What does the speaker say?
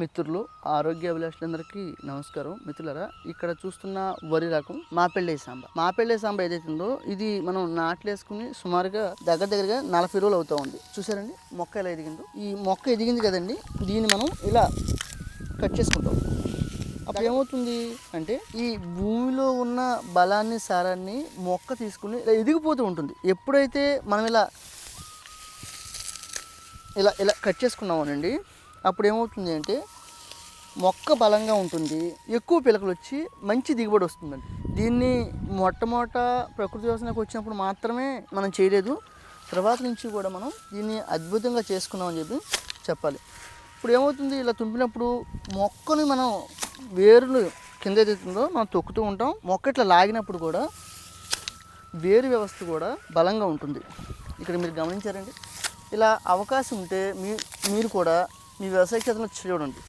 మిత్రులు ఆరోగ్య అభిలాషులందరికీ నమస్కారం. మిత్రులరా ఇక్కడ చూస్తున్న వరి రకం మాపెళ్ళే సాంబ. మాపెళ్ళే సాంబ ఏదైతే ఉందో ఇది మనం నాట్లేసుకుని సుమారుగా దగ్గర దగ్గరగా నలభై రోజులు అవుతా ఉంది. చూసారండి మొక్క ఎలా ఎదిగిందో. ఈ మొక్క ఎదిగింది కదండి దీన్ని మనం ఇలా కట్ చేసుకుంటాం. అప్పుడు ఏమవుతుంది అంటే ఈ భూమిలో ఉన్న బలాన్ని సారాన్ని మొక్క తీసుకుని ఇలా ఎదిగిపోతూ ఉంటుంది. ఎప్పుడైతే మనం ఇలా ఇలా ఇలా కట్ చేసుకున్నామోనండి అప్పుడు ఏమవుతుంది అంటే మొక్క బలంగా ఉంటుంది ఎక్కువ పిలకలు వచ్చి మంచి దిగుబడి వస్తుందండి. దీన్ని మొట్టమొదట ప్రకృతి వ్యవసాయానికి వచ్చినప్పుడు మాత్రమే మనం చేయలేదు. తర్వాత నుంచి కూడా మనం దీన్ని అద్భుతంగా చేసుకున్నామని చెప్పి చెప్పాలి. ఇప్పుడు ఏమవుతుంది ఇలా తుంపినప్పుడు మొక్కని మనం వేరులు కింద ఏదైతుందో మనం తొక్కుతూ ఉంటాం. మొక్క ఇట్లా లాగినప్పుడు కూడా వేరు వ్యవస్థ కూడా బలంగా ఉంటుంది. ఇక్కడ మీరు గమనించారండి. ఇలా అవకాశం ఉంటే మీ మీరు కూడా మీ వ్యవసాయ క్షేత్రంలో చూడండి.